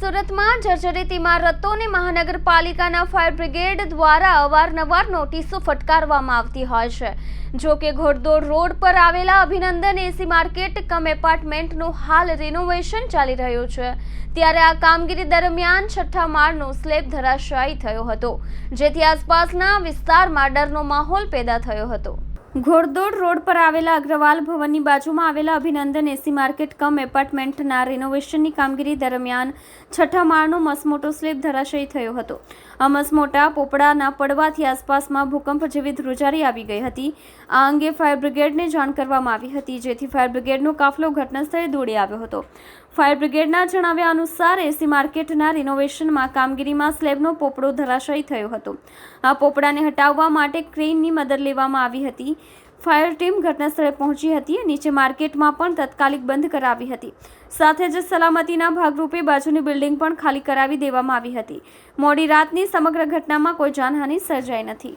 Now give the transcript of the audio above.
સુરતમાં જર્જરિત ઇમારતોને મહાનગરપાલિકાના ફાયર બ્રિગેડ દ્વારા અવારનવાર નોટિસો ફટકારવામાં આવતી હોય છે. જો કે ઘોડદોડ રોડ પર આવેલા અભિનંદન એસી માર્કેટ કમ એપાર્ટમેન્ટનું હાલ રિનોવેશન ચાલી રહ્યું છે. ત્યારે આ કામગીરી દરમિયાન છઠ્ઠા માળનો સ્લેબ ધરાશાયી થયો હતો, જેથી આસપાસના વિસ્તારમાં ડરનો માહોલ પેદા થયો હતો. ઘોડદોડ રોડ પર આવેલા અગ્રવાલ ભવનની બાજુમાં આવેલા અભિનંદન એસી માર્કેટ કમ એપાર્ટમેન્ટના રિનોવેશનની કામગીરી દરમિયાન છઠ્ઠા માળનો મસમોટો સ્લેબ ધરાશયી થયો હતો. આ મસમોટા પોપડાના પડવાથી આસપાસમાં ભૂકંપ જેવી ધ્રુજારી આવી ગઈ હતી. આ અંગે ફાયર બ્રિગેડને જાણ કરવામાં આવી હતી, જેથી ફાયર બ્રિગેડનો કાફલો ઘટનાસ્થળે દોડી આવ્યો હતો. ફાયર બ્રિગેડના જણાવ્યા અનુસાર, એસી માર્કેટના રિનોવેશનમાં કામગીરીમાં સ્લેબનો પોપડો ધરાશયી થયો હતો. આ પોપડાને હટાવવા માટે ક્રેનની મદદ લેવામાં આવી હતી. ફાયર ટીમ ઘટનાસ્થળે પહોંચી હતી નીચે માર્કેટમાં પણ તાત્કાલિક બંધ કરાવી હતી. સાથે જ સલામતીના ભાગરૂપે બાજુની બિલ્ડિંગ પણ ખાલી કરાવી દેવામાં આવી હતી. મોડી રાતની સમગ્ર ઘટનામાં કોઈ જાનહાનિ સર્જાઈ નથી.